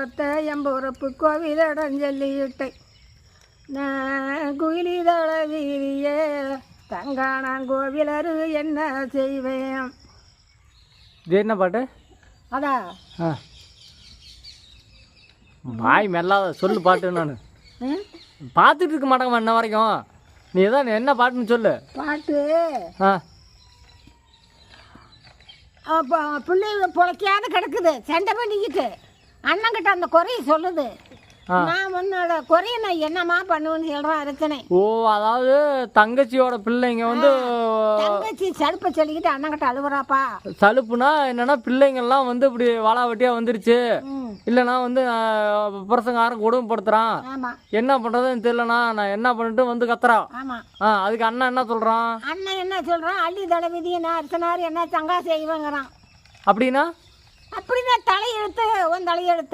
பார்த்த எம்புறப்பு கோவிலடஞ்சொல்லியிட்டை நான் குயிலிதழ வீரியே தங்கானான் கோவிலரு என்ன செய்வேன்? இது என்ன பாட்டு? அதா? வாய் மெல்லாத சொல்லு பாட்டு நான்? பார்த்துட்டு இருக்க மாட்டேங்கம்மா இன்ன வரைக்கும். நீ தான் என்ன பாட்டுன்னு சொல்லு. பாட்டு? ஆ. அப்போ பிள்ளைங்க பொழைக்காத கிடக்குது. சண்டை பண்ணிக்கிட்டு. அண்ணங்கிட்ட அந்த குறைய சொல்லுது. நான் உன்னோட குறைய நான் என்னம்மா பண்ணுவேன்னு சொல்கிறேன் அர்ச்சனை. ஓ அதாவது தங்கச்சியோட பிள்ளைங்க வந்து தங்கச்சி சடுப்பை சொல்லிக்கிட்டு அண்ணங்கிட்ட அழுவுறாப்பா. சலுப்புனா என்னன்னா பிள்ளைங்கள்லாம் வந்து இப்படி வாழா வெட்டியா வந்துருச்சு. இல்லைனா வந்து புரசங்காரன் கொடுமைப்படுத்துறான். என்ன பண்ணுறதுன்னு தெரியலண்ணா நான் என்ன பண்ணிட்டு வந்து கத்துறான் அதுக்கு அண்ணன் என்ன சொல்கிறான் அண்ணன் என்ன சொல்கிறான் அள்ளி தளபதி என்ன அர்ச்சனார் என்ன சங்கா செய்வேங்கிறான். அப்படின்னா? அப்படின்னா தலையெழுத்து உன் தலையெழுத்து